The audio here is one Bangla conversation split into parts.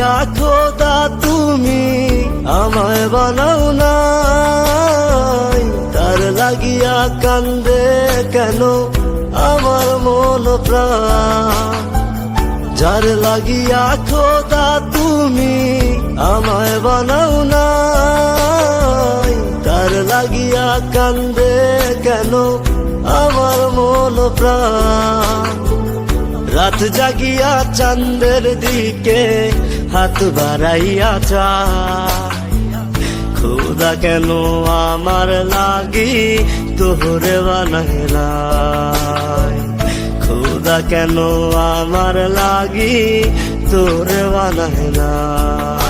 লাগিয়া খোদা, তুমি আমায় বানাও নাই। তার লাগিয়া কান্দে কেন আমার মন যার লাগিয়া খোদা, তুমি আমায় বানাও নাই। তার লাগিয়া কান্দে কেন আমার মন রাত জাগিয়া চাঁদের দিকে হাত বাড়াইয়া চায়। খোদা কেন আমার লাগি তোহরে বানাইলা খোদা কেন আমার লাগি তোরে বানাইলাই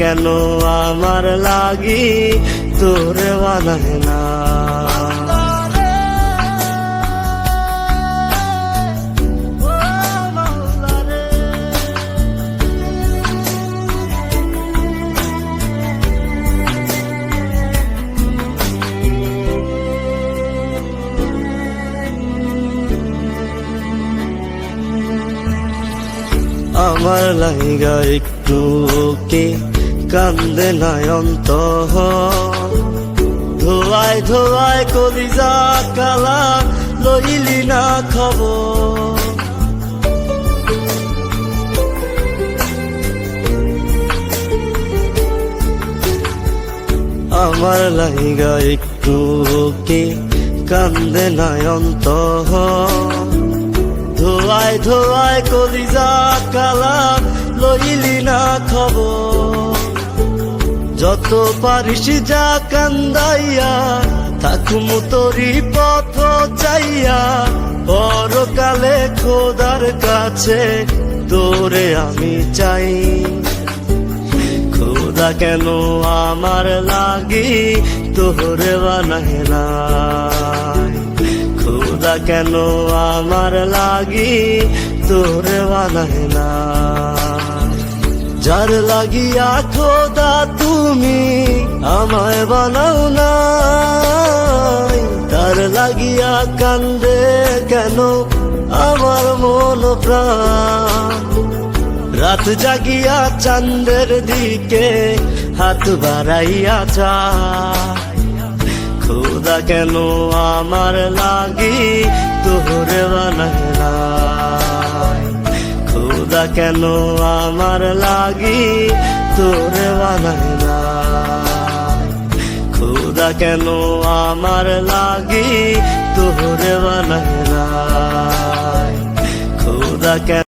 কেন আমার লাগি তোরে বানাইলা আমার লাইগা একটু কে কান্দে নয়ন্ত ধোয়ায় ধোয়ায় কলিজা কালা লইলি না খবর আমার লাইগা একটু কে কান্দে নয়ন্ত ধোয়ায় ধোয়ায় কলিজা কালা লইলি না খবর। যত পারিস যা কান্দাইয়া, থাকুম তোরি পথ চাইয়া। পরকালে খোদার কাছে তোরে আমি চাই। খোদা কেন আমার লাগি তোরে বানাইলাই খোদা কেন আমার লাগি তোরে বানাইলাই যার লাগিয়া খোদা তুমি আমায় বানাও নাই, তার লাগিয়া কান্দে কেন আমার মন প্রাণ? রাত জাগিয়া চাঁদের দিকে হাত বাড়াইয়া চায় খোদা কেন আমার লাগি তোরে বানাইলাই খোদা কেন আমার লাগি? তোরে বানাইলাই খোদা কেন আমার লাগি? তোরে বানাইলাই খোদা কেন